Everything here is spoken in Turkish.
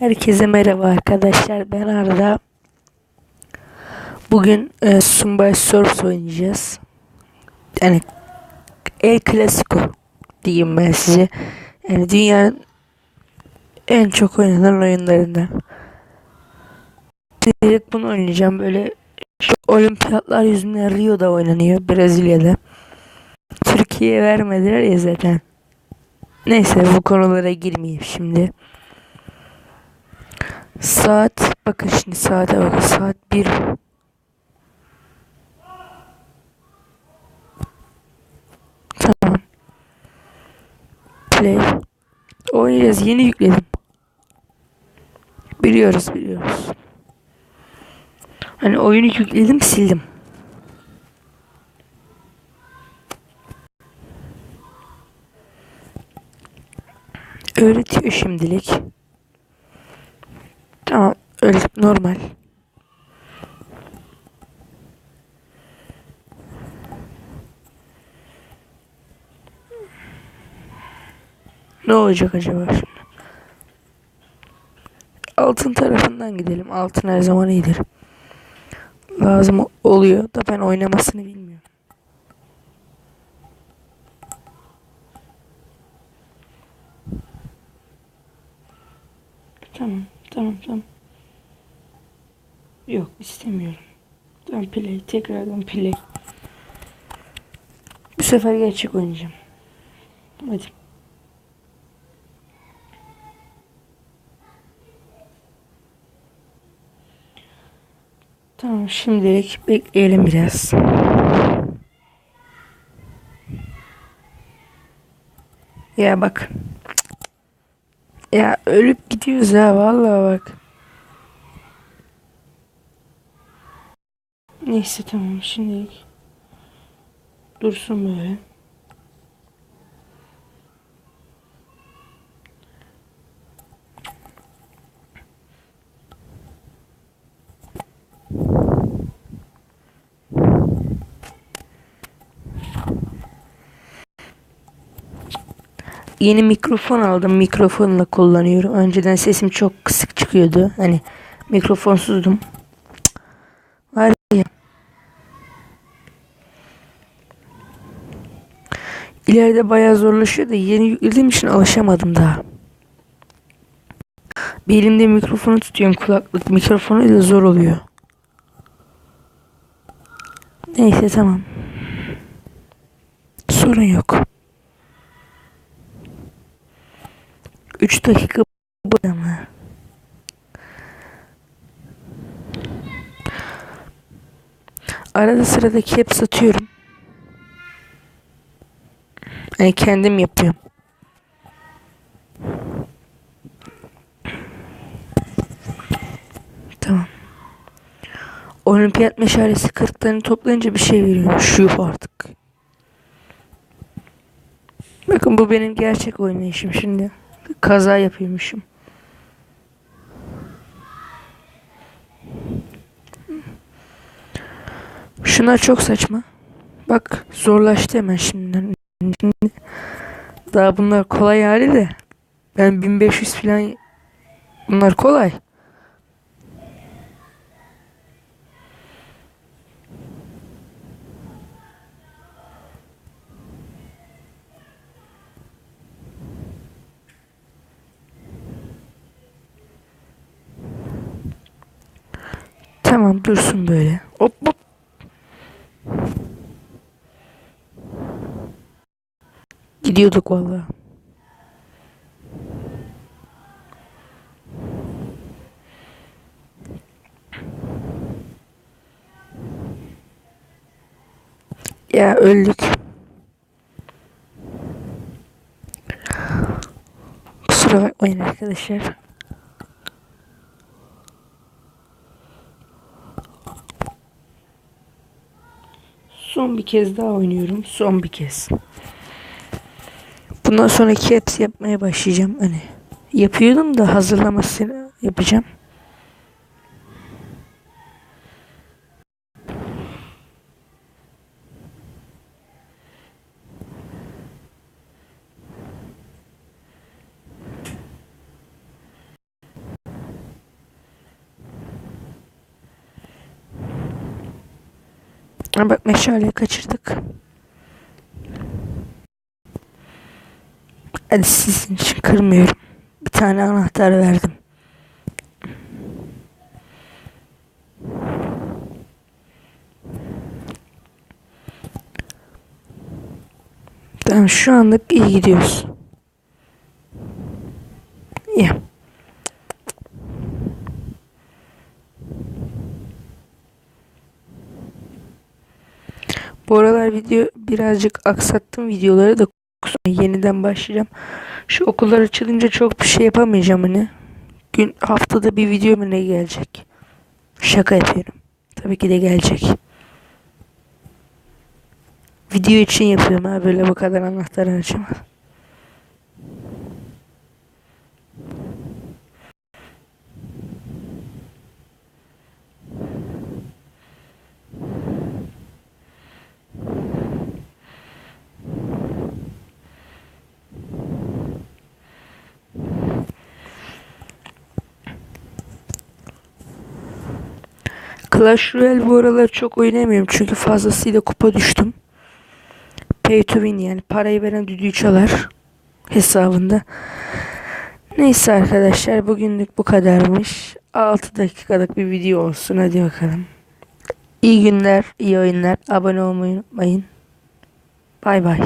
Herkese merhaba arkadaşlar. Ben Arda. Bugün e, Sunbay Surf oynayacağız. Yani El Clasico diyeyim ben size. Yani dünyanın en çok oynanan oyunlarından. Direkt bunu oynayacağım. Böyle olimpiyatlar yüzünden Rio'da oynanıyor. Brezilya'da. Türkiye'ye vermediler ya zaten. Neyse bu konulara girmeyeyim şimdi. Saat bakın şimdi saate bakın saat 1 Tamam. Play. Oynayacağız. Yeni yükledim. Biliyoruz biliyoruz. Hani oyunu yükledim sildim. Öğretiyor şimdilik. Tamam öyle normal. Ne olacak acaba şimdi? Altın tarafından gidelim. Altın her zaman iyidir. Lazım oluyor da ben oynamasını bilmiyorum. Tamam, tamam, tamam. Yok, istemiyorum. Tamam, play. Tekrardan play. Bu sefer gerçek oynayacağım. Hadi. Tamam, şimdilik bekleyelim biraz. Ya bak. Ya ölüp gidiyoruz ha vallahi bak. Neyse tamam şimdilik dursun böyle. Yeni mikrofon aldım. Mikrofonla kullanıyorum. Önceden sesim çok kısık çıkıyordu. Hani mikrofonsuzdum. Var ya. İleride bayağı zorlaşıyor da yeni yüklediğim için alışamadım daha. Bir elimde mikrofonu tutuyorum kulaklık mikrofonu da zor oluyor. Neyse tamam. Sorun yok. 3 dakika ama. Arada sırada cap satıyorum. Yani kendim yapıyorum. Tamam. Olimpiyat meşalesi 40 tane toplayınca bir şey veriyor. Şu artık. Bakın bu benim gerçek oynayışım şimdi. Kaza yapıyormuşum. Şunlar çok saçma. Bak zorlaştı hemen. Şimdi daha bunlar kolay hali de. Ben 1500 falan bunlar kolay. Tamam dursun böyle. Hop hop. Gidiyorduk vallahi. Ya öldük. Kusura bakmayın arkadaşlar. Son bir kez daha oynuyorum. Son bir kez. Bundan sonraki hepsi yapmaya başlayacağım. Hani yapıyordum da hazırlamasını yapacağım. Ha bak meşaleyi kaçırdık. Hadi sizin için kırmıyorum. Bir tane anahtar verdim. Tamam şu anlık iyi gidiyoruz. İyi. Bu aralar video birazcık aksattım videoları da yeniden başlayacağım. Şu okullar açılınca çok bir şey yapamayacağım hani. Gün haftada bir video mu ne gelecek? Şaka yapıyorum. Tabii ki de gelecek. Video için yapıyorum ha böyle bu kadar anahtar harcama. Clash Royale bu aralar çok oynamıyorum çünkü fazlasıyla kupa düştüm. Pay to win yani parayı veren düdüğü çalar hesabında. Neyse arkadaşlar bugünlük bu kadarmış. 6 dakikalık bir video olsun hadi bakalım. İyi günler, iyi oyunlar. Abone olmayı unutmayın. Bay bay.